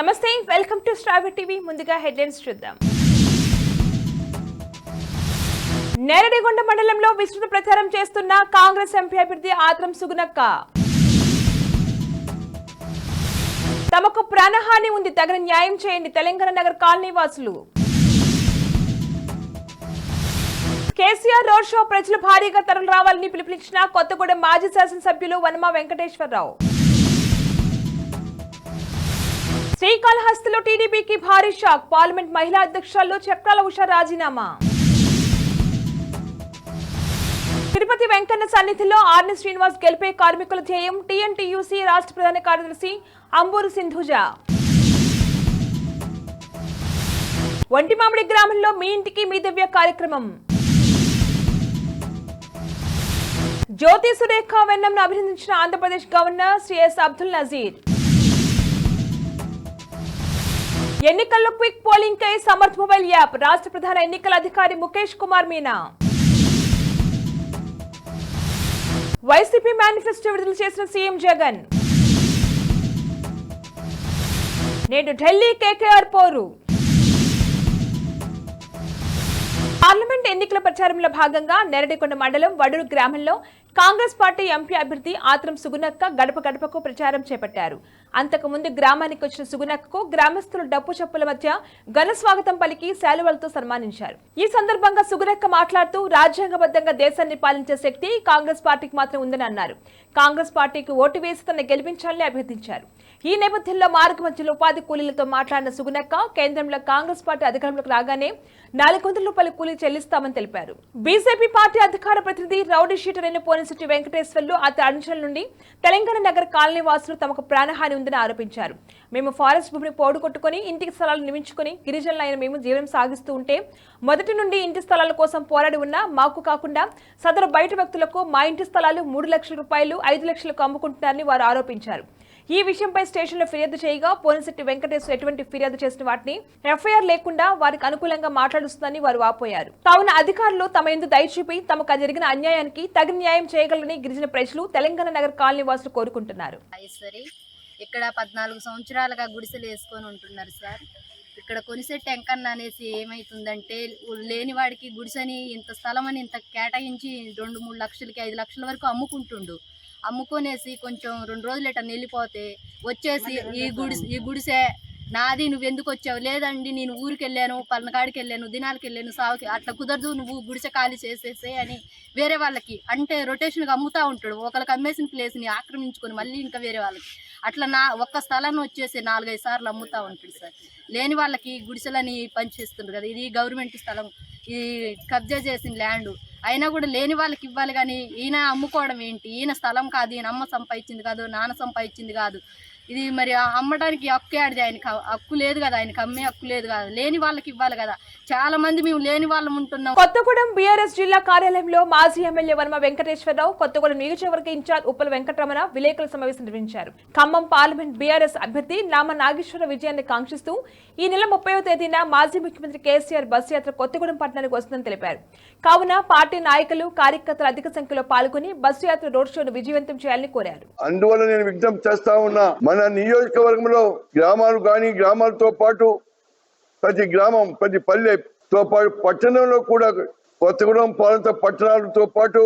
నమస్తే welcome to స్ట్రాబెర్ TV. ముందుగా హెడ్లైన్స్ చూద్దాం. నేరడిగొండ మండలంలో విస్తృత ప్రచారం చేస్తున్న కాంగ్రెస్ ఎంపీ అభ్యర్థి ఆత్రం సుగునక్క తమకు ప్రాణహాని ఉంది తగిన న్యాయం చేయండి తెలంగాణ నగర్ కాలనీ వాసులు కేసీఆర్ రోడ్ షో ప్రజలు భారీగా తరలి రావాలని పిలుపునిచ్చిన కొత్తగూడెం మాజీ శాసనసభ్యులు వనమా వెంకటేశ్వరరావు. శ్రీకాళహస్తిలో టీడీపీకి భారీ షాక్. పార్లమెంట్ మహిళా అధ్యక్షుల్లో చక్రాల ఉషా రాజీనామా. తిరుపతి వెంకన్న సన్నిధిలో ఆర్ని శ్రీనివాస్ గెలిపే కార్మికుల ధ్యేయం. టీఎన్టీయూసీ రాష్ట్ర ప్రధాన కార్యదర్శి అంబూరు సింధుజ. ఒంటిమామిడి గ్రామంలో మీ ఇంటికి మీ దివ్య కార్యక్రమం. జ్యోతి సురేఖ వెన్నంను అభినందించిన ఆంధ్రప్రదేశ్ గవర్నర్ శ్రీ ఎస్ అబ్దుల్ నజీర్. ఎన్నికల్లో క్విక్ పోలింగ్ కై సమర్థ్ మొబైల్ యాప్. రాష్ట్ర ప్రధాన ఎన్నికల అధికారి ముఖేష్ కుమార్ మీనా. వైసీపీ మేనిఫెస్టో విడుదల చేసిన సీఎం జగన్. నేడు ఢిల్లీ కేకేఆర్ పోరు. పార్లమెంట్ ఎన్నికల ప్రచారంలో భాగంగా నెరడికొండ మండలం వడూరు గ్రామంలో కాంగ్రెస్ పార్టీ ఎంపీ అభ్యర్థి ఆత్రం సుగునక్క గడప గడపకు ప్రచారం చేపట్టారు. అంతకుముందు గ్రామానికి వచ్చిన సుగునక్కకు గ్రామస్తులు డప్పు చప్పుల మధ్య ఘన స్వాగతం పలికి శాలువలతో సన్మానించారు. ఈ సందర్భంగా సుగునక్క మాట్లాడుతూ రాజ్యాంగబద్ధంగా దేశాన్ని పాలించే శక్తి కాంగ్రెస్ పార్టీకి మాత్రం ఉందని అన్నారు. కాంగ్రెస్ పార్టీకి ఓటు వేసి తన గెలిపించాలని అభ్యర్థించారు. ఈ నేపథ్యంలో మార్గ మధ్యలో ఉపాధి కూలీలతో మాట్లాడిన సుగునక్క కేంద్రంలో కాంగ్రెస్ పార్టీ అధికారంలోకి రాగానే నాలుగు వందల రూపాయల కూలీ చెల్లిస్తామని తెలిపారు. బీజేపీ పార్టీ అధికార ప్రతినిధి రౌడీ షీటర్ అయిన పోనిశెట్టి వెంకటేశ్వర్లు అతని అనుచరుల నుండి తెలంగాణ నగర కాలనీ వాసులు తమకు ప్రాణహాని ఉందని ఆరోపించారు. మేము ఫారెస్ట్ భూమిని పోడుకొట్టుకుని ఇంటికి స్థలాలు నిర్మించుకుని గిరిజనులైన మేము జీవనం సాగిస్తూ ఉంటే మొదటి నుండి ఇంటి స్థలాల కోసం పోరాడి ఉన్నా మాకు కాకుండా సదరు బయట వ్యక్తులకు మా ఇంటి స్థలాలు మూడు లక్షల రూపాయలు ఐదు లక్షలకు అమ్ముకుంటున్నారని వారు ఆరోపించారు. ఈ విషయంపై స్టేషన్లో ఫిర్యాదు చేయగా పోలిశెట్టి వెంకటేశ్వర ఎటువంటి ఫిర్యాదు చేసిన వాటిని ఎఫ్ఐఆర్ లేకుండా వారికి అనుకూలంగా మాట్లాడుస్తుందని వారు వాపోయారు. కావున అధికారులు తమ ఎందు దయచూపి తమకు జరిగిన అన్యాయానికి తగిన న్యాయం చేయగలరని గిరిజన ప్రజలు తెలంగాణ నగర కాలనీ వాసులు కోరుకుంటున్నారు. ఐశ్వరి ఇక్కడ పద్నాలుగు సంవత్సరాలుగా గుడిసెలు వేసుకొని ఉంటున్నారు సార్. ఇక్కడ కొనిసే ఎంకన్న అనేసి ఏమవుతుందంటే లేని వాడికి గుడిసెని ఇంత స్థలం అని ఇంత కేటాయించి రెండు మూడు లక్షలకి ఐదు లక్షల వరకు అమ్ముకుంటుండు. అమ్ముకొనేసి కొంచెం రెండు రోజులు ఇట్లా వెళ్ళిపోతే వచ్చేసి ఈ గుడిసె ఈ గుడిసె నాది నువ్వు ఎందుకు వచ్చావు లేదండి నేను ఊరికి వెళ్ళాను పల్లనకాడికి వెళ్ళాను దినాలకి వెళ్ళాను సావుకి అట్లా కుదరదు నువ్వు గుడిసె ఖాళీ చేసేసే అని వేరే వాళ్ళకి అంటే రొటేషన్గా అమ్ముతా ఉంటాడు. ఒకరికి అమ్మేసిన ప్లేస్ని ఆక్రమించుకొని మళ్ళీ ఇంకా వేరే వాళ్ళకి. అట్లా నా ఒక్క స్థలాన్ని వచ్చేసి నాలుగైదు సార్లు అమ్ముతా ఉంటాడు సార్. లేని వాళ్ళకి గుడిసెలని పనిచేస్తుండ్రు కదా ఇది గవర్నమెంట్ స్థలం ఈ కబ్జా చేసిన ల్యాండ్. అయినా కూడా లేని వాళ్ళకి ఇవ్వాలి కానీ ఈయన అమ్ముకోవడం ఏంటి? ఈయన స్థలం కాదు ఈయన అమ్మ సంపాదించింది కాదు నాన్న సంపాదించింది కాదు. ఇది మరి అమ్మడానికి హక్కు ఆడిది ఆయనకి? హక్కు లేదు కదా ఆయనకి అమ్మే హక్కు లేదు కదా లేని వాళ్ళకి ఇవ్వాలి కదా. చాలా మంది మేము లేని వాళ్ళం ఉంటున్నాం. కొత్తగూడెం బీఆర్ఎస్ జిల్లా కార్యాలయంలో మాజీ ఎమ్మెల్యే వర్మ వెంకటేశ్వరరావు కొత్తగూడెం నియోజకవర్గ ఇన్ఛార్జ్ ఉప్పల వెంకటరమణ విలేకరుల సమావేశం నిర్వహించారు. ఖమ్మం పార్లమెంట్ బీఆర్ఎస్ అభ్యర్థి నామ నాగేశ్వర విజయాన్ని కాంక్షిస్తూ ఈ నెల ముప్పైవ తేదీన మాజీ ముఖ్యమంత్రి కేసీఆర్ బస్సు యాత్ర కొత్తగూడెం పట్టణానికి వస్తుందని తెలిపారు. కావున పార్టీ నాయకులు కార్యకర్తలు అధిక సంఖ్యలో పాల్గొని బస్సు యాత్ర రోడ్ షోను విజయవంతం చేయాలని కోరారు. అందువల్ల నేను విజ్ఞప్తి చేస్తా ఉన్నా మన నియోజకవర్గంలో గ్రామాలు కానీ గ్రామాలతో పాటు ప్రతి గ్రామం ప్రతి పల్లెతో పాటు పట్టణంలో కూడా కొత్తగూడెం పాలంత పట్టణాలతో పాటు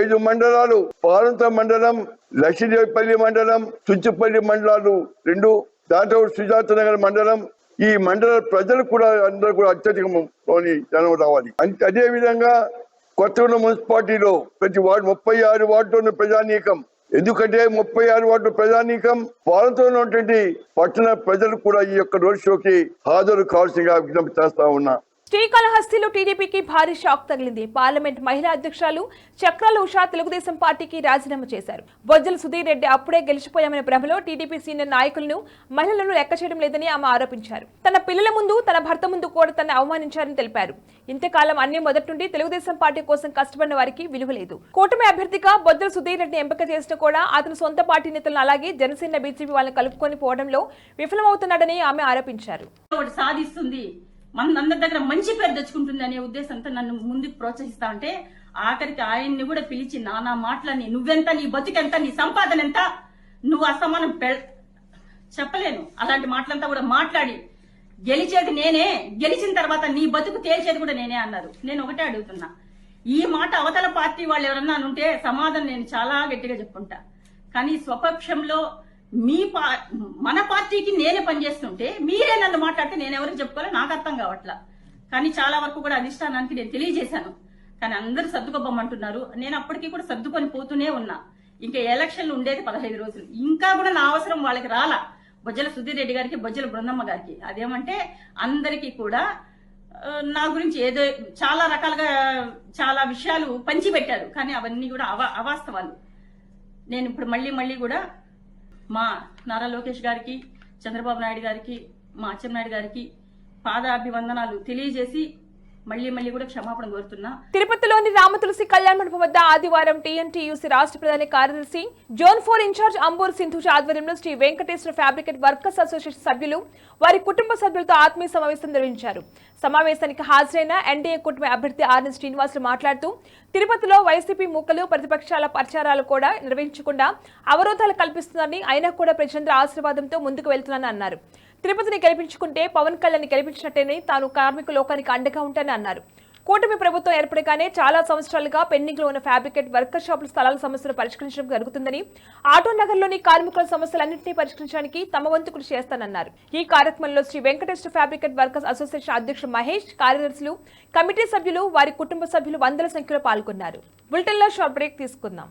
ఐదు మండలాలు. పాలంత మండలం లక్ష్మీదేవిపల్లి మండలం చుంచుపల్లి మండలాలు రెండు దాంట్లో సుజాత నగర్ మండలం. ఈ మండల ప్రజలు కూడా అందరూ కూడా అత్యధికంలోని జనం రావాలి. అంతే అదే విధంగా కొత్తగూడెం మున్సిపాలిటీలో ప్రతి వార్డు ముప్పై ఆరు వార్డులోని ప్రజానీకం. ఎందుకంటే ముప్పై ఆరు వార్డు ప్రజానీకం పాలనతో ఉన్నటువంటి పట్టణ ప్రజలు కూడా ఈ యొక్క రోడ్ షోకి హాజరు కావాల్సిందిగా విజ్ఞప్తి చేస్తా ఉన్నా. శ్రీకాళహస్తిలో టీడీపీకి భారీ షాక్ తగిలింది. పార్లమెంట్ మహిళా అధ్యక్షురాలు చక్రాల ఉషా తెలుగుదేశం పార్టీకి రాజీనామా చేశారు. బొజ్జల సుధీర్ రెడ్డి అప్పుడే గెలిచిపోయామనే భ్రమలో టీడీపీ సీనియర్ నాయకులను మహిళలను లెక్క చేయడం లేదని ఆమె ఆరోపించారు. తన పిల్లల ముందు తన భర్త ముందు కూడా తన అవమానించారని తెలిపారు. ఇంతకాలం అన్ని మొదటి నుండి తెలుగుదేశం పార్టీ కోసం కష్టపడిన వారికి విలువ లేదు. కూటమి అభ్యర్థిగా బొజ్జల సుధీర్ రెడ్డిని ఎంపిక చేసిన కూడా అతను సొంత పార్టీ నేతలను అలాగే జనసేన బీజేపీ వాళ్ళని కలుపుకొని పోవడంలో విఫలమవుతున్నాడని ఆమె ఆరోపించారు. సాధిస్తుంది. మన అందరి దగ్గర మంచి పేరు తెచ్చుకుంటుంది అనే ఉద్దేశంతో నన్ను ముందుకు ప్రోత్సహిస్తా ఉంటే ఆఖరికి ఆయన్ని కూడా పిలిచి నానా మాటలని నువ్వెంత నీ బతుకెంత నీ సంపాదన ఎంత? నువ్వు అసమానం చెప్పలేను. అలాంటి మాటలంతా కూడా మాట్లాడి గెలిచేది నేనే గెలిచిన తర్వాత నీ బతుకు తేల్చేది కూడా నేనే అన్నారు. నేను ఒకటే అడుగుతున్నా. ఈ మాట అవతల పార్టీ వాళ్ళు ఎవరన్నా ఉంటే సమాధానం నేను చాలా గట్టిగా చెప్పుకుంటా. కానీ స్వపక్షంలో మీ పా మన పార్టీకి నేనే పనిచేస్తుంటే మీరే నన్ను మాట్లాడితే నేను ఎవరికి చెప్పుకోవాలో నాకు అర్థం కావట్లా. కానీ చాలా వరకు కూడా అధిష్టానానికి నేను తెలియజేశాను. కానీ అందరూ సర్దుకోబమ్మంటున్నారు నేను అప్పటికి కూడా సర్దుకొని పోతూనే ఉన్నా. ఇంకా ఎలక్షన్లు ఉండేది పదహైదు రోజులు. ఇంకా కూడా నా అవసరం వాళ్ళకి రాలా. బొజ్జల సుధీర్ రెడ్డి గారికి బొజ్జల బృందమ్మ గారికి. అదేమంటే అందరికీ కూడా నా గురించి ఏదో చాలా రకాలుగా చాలా విషయాలు పంచిపెట్టారు. కానీ అవన్నీ కూడా అవ అవాస్తవాలు. నేను ఇప్పుడు మళ్ళీ మళ్ళీ కూడా మా నారా లోకేష్ గారికి చంద్రబాబు నాయుడు గారికి మా అచ్చెన్నాయుడు గారికి పాదాభివందనాలు తెలియజేసి మళ్ళీ మళ్ళీ కూడా క్షమాపణ కోరుతున్నా. తిరుపతిలోని రామతులసి కళ్యాణ మండపం వద్ద ఆదివారం టీఎన్టీయూసీ రాష్ట్ర ప్రధాన కార్యదర్శి zone four incharge Ambur Sindhuja ఆధ్వర్యంలో Shri Venkateswara fabricate workers association సభ్యులు వారి కుటుంబ సభ్యులతో ఆత్మీయ సమావేశం నిర్వహించారు. సమావేశానికి హాజరైన ఎన్డీఏ కూటమి అభ్యర్థి ఆర్ఎన్ శ్రీనివాసులు మాట్లాడుతూ తిరుపతిలో వైసీపీ మూకలు ప్రతిపక్షాల ప్రచారాలు కూడా నిర్వహించకుండా అవరోధాలు కల్పిస్తున్నారని అయినా కూడా ప్రజలందరూ ఆశీర్వాదంతో ముందుకు వెళ్తున్నానని అన్నారు. తిరుపతిని గెలిపించుకుంటే పవన్ కళ్యాణ్ గెలిపించినట్టేనే తాను కార్మిక లోకానికి అండగా ఉంటానని అన్నారు. కూటమి ప్రభుత్వం ఏర్పడగానే చాలా సంవత్సరాలుగా పెండింగ్లో ఉన్న ఫ్యాబ్రికేట్ వర్కర్ షాపుల స్థలాల సమస్యలు పరిష్కరించడం జరుగుతుందని ఆటో నగర్లోని కార్మికుల సమస్యలన్నింటినీ పరిష్కరించడానికి తమ వంతు కృషి చేస్తానన్నారు. ఈ కార్యక్రమంలో Shri Venkateswara fabricate workers association అధ్యక్షుడు మహేష్ కార్యదర్శులు కమిటీ సభ్యులు వారి కుటుంబ సభ్యులు వందల సంఖ్యలో పాల్గొన్నారు. బులెటిన్లో షార్ట్ బ్రేక్ తీసుకుందాం.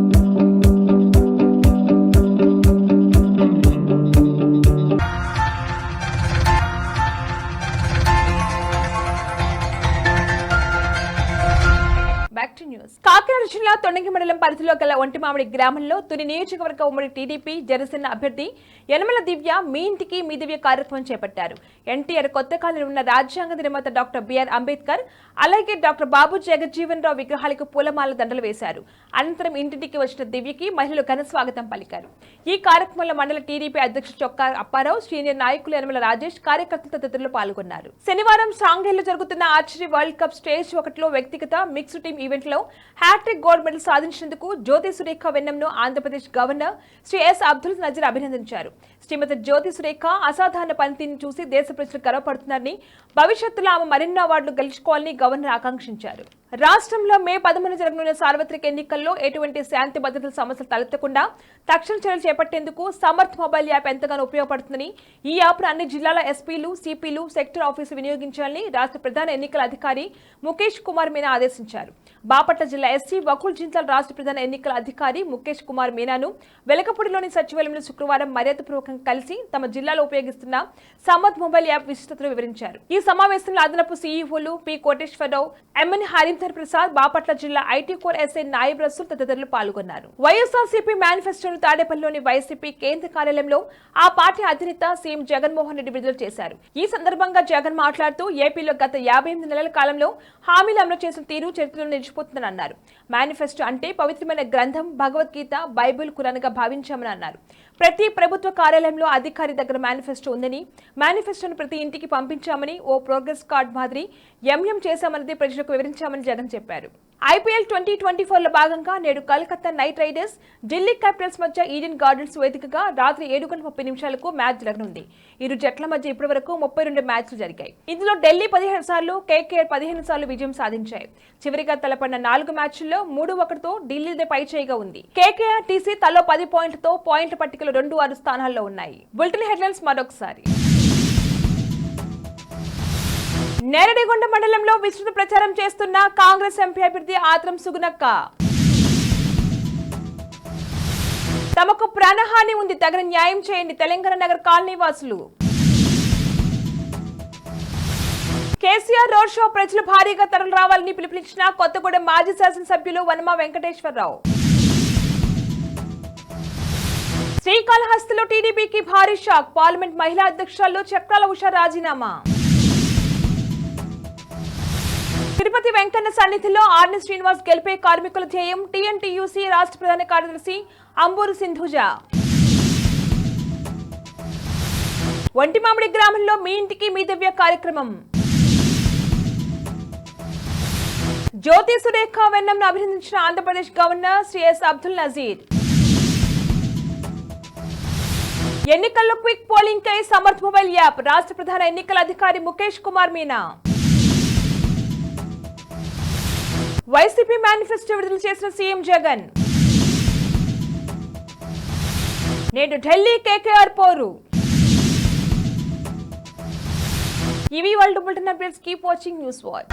న్యూస్. కాకినాడ జిల్లా తొండంగి మండలం పరిధిలో గల ఒంటిమామిడి గ్రామంలో తుని నియోజకవర్గ ఉమ్మడి టీడీపీ జనసేన అభ్యర్థి యనమల దివ్య మీ ఇంటికి మీ దివ్య కార్యక్రమం చేపట్టారు. ఎన్టీఆర్ కొత్త కాలంలో ఉన్న రాజ్యాంగ నిర్మాత డాక్టర్ బిఆర్ అంబేద్కర్ అలాగే డాక్టర్ బాబు జగజ్జీవన్ రావు విగ్రహాలకు పూలమాల దండలు వేశారు. అనంతరం ఇంటింటికి వచ్చిన దివ్యకి మహిళలు ఘన స్వాగతం పలికారు. ఈ కార్యక్రమంలో మండల టీడీపీ అధ్యక్షుడు చొక్కా అప్పారావు సీనియర్ నాయకులు యనమల రాజేష్ కార్యకర్తలు తదితరులు పాల్గొన్నారు. శనివారం షాంఘైలో జరుగుతున్న ఆర్చరీ వరల్డ్ కప్ స్టేజ్ ఒకటిలో వ్యక్తిగత మిక్స్డ్ టీమ్ ఈవెంట్లో హ్యాట్రిక్ గోల్డ్ మెడల్ సాధించినందుకు జ్యోతి సురేఖ వెన్నెంను ఆంధ్రప్రదేశ్ గవర్నర్ శ్రీ ఎస్ అబ్దుల్ నజీర్ అభినందించారు. శ్రీమతి జ్యోతి సురేఖ అసాధారణ పనితీరుని చూసి దేశ ప్రజలు గర్వపడుతున్నారని భవిష్యత్తులో ఆమె మరెన్నో అవార్డులు గెలుచుకోవాలని గవర్నర్ ఆకాంక్షించారు. రాష్ట్రంలో మే పదమూడు జరగనున్న సార్వత్రిక ఎన్నికల్లో ఎటువంటి శాంతి భద్రతల సమస్యలు తలెత్తకుండా తక్షణ చర్యలు చేపట్టేందుకు సమర్థ్ మొబైల్ యాప్ ఎంతగానో ఉపయోగపడుతుందని ఈ యాప్ను అన్ని జిల్లాల ఎస్పీలు సిపిలు సెక్టర్ ఆఫీసులు వినియోగించాలని రాష్ట్ర ప్రధాన ఎన్నికల అధికారి ముఖేష్ కుమార్ మీనా ఆదేశించారు. బాపట్ల జిల్లా ఎస్సీ వకుల్ జింతల్ రాష్ట్ర ప్రధాన ఎన్నికల అధికారి ముఖేష్ కుమార్ మీనాను వెలకపూడిలోని సచివాలయంలో శుక్రవారం మర్యాదపూర్వకంగా కలిసి తమ జిల్లాలో ఉపయోగిస్తున్న సమత్ మొబైల్ యాప్ విశిష్టతలు వివరించారు. ఈ సమావేశంలో అదనపు సీఈఓలు పి కోటేశ్వరరావు ఎంఎన్ హరీంధర్ ప్రసాద్ బాపట్ల జిల్లా IT core SI Nayab Rasool తదితరులు పాల్గొన్నారు. వైఎస్ఆర్సీపీ మేనిఫెస్టోను తాడేపల్లిలోని వైసీపీ కేంద్ర కార్యాలయంలో ఆ పార్టీ అధినేత సీఎం జగన్మోహన్ రెడ్డి విడుదల చేశారు. ఈ సందర్భంగా జగన్ మాట్లాడుతూ ఏపీలో గత యాభై ఎనిమిది నెలల కాలంలో హామీలు అమలు చేసిన తీరు చరిత్రలో నిలిచిపోతుందని అన్నారు. మేనిఫెస్టో అంటే పవిత్రమైన గ్రంథం భగవద్గీత బైబిల్ కురాన్గా భావించామని అన్నారు. ప్రతి ప్రభుత్వ కార్యాలయంలో అధికారి దగ్గర మేనిఫెస్టో ఉందని మేనిఫెస్టోను ప్రతి ఇంటికి పంపించామని ఓ ప్రోగ్రెస్ కార్డ్ మాదిరి ఎంఎం చేశామన్నది ప్రజలకు వివరించామని జగన్ చెప్పారు. ఐపీఎల్ ట్వంటీ ట్వంటీ ఫోర్లో భాగంగా నేడు Kolkata knight riders Delhi capitals మధ్య ఈడెన్ గార్డెన్స్ వేదికగా రాత్రి ఏడు గంటల ముప్పై నిమిషాలకు మ్యాచ్ జరగనుంది. ఇరు జట్ల మధ్య ఇప్పటి వరకు ముప్పై రెండు మ్యాచ్లు జరిగాయి. ఇందులో ఢిల్లీ పదిహేను సార్లు కేకేఆర్ పదిహేను సార్లు విజయం సాధించాయి. చివరిగా తలపడిన నాలుగు మ్యాచ్ల్లో మూడు ఒకటితో ఢిల్లీదే పైచేయిగా ఉంది. కేకేఆర్ టీసీ తలో పది పాయింట్లతో పాయింట్ల పట్టికలో రెండు ఆరు స్థానాల్లో ఉన్నాయి. బులెటిన్ హెడ్లైన్స్ మరొకసారి. నేరడిగొండ మండలంలో విస్తృత ప్రచారం చేస్తున్న కాంగ్రెస్ ఎంపీ అభ్యర్థి ఆత్రం సుగునక్క తమకు ప్రాణహాని ఉంది తగిన న్యాయం చేయండి తెలంగాణ నగర్ కాలనీ వాసులు. కేసీఆర్ రోడ్ షో ప్రజలు భారీగా తరలి రావాలని పిలుపునిచ్చిన కొత్తగూడెం మాజీ శాసనసభ్యులు వనమా వెంకటేశ్వరరావు. శ్రీకాళహస్తిలో టీడీపీకి భారీ షాక్ పార్లమెంట్ మహిళా అధ్యక్షురాలు చక్రాల ఉషా రాజీనామా. తిరుపతి వెంకన్న సన్నిధిలో ఆర్ని శ్రీనివాస్ గెలిపే కార్మికుల ధ్యేయం టీఎన్టీయూసీ రాష్ట్ర ప్రధాన కార్యదర్శి అంబూరు సింధుజ. ఒంటిమామిడి గ్రామంలో మీ ఇంటికి మీ దివ్య కార్యక్రమం. జ్యోతి సురేఖ వెన్నంను అభినందించిన ఆంధ్రప్రదేశ్ గవర్నర్ శ్రీ ఎస్ అబ్దుల్ నజీర్. ఎన్నికల్లో క్విక్ పోలింగ్ కై సమర్థ్ మొబైల్ యాప్ రాష్ట్ర ప్రధాన ఎన్నికల అధికారి ముఖేష్ కుమార్ మీనా. వైసీపీ మేనిఫెస్టో విడుదల చేసిన సీఎం జగన్. నేడు ఢిల్లీ కేకేఆర్ పోరు. ఇవి world bulletin updates. Keep watching News Watch.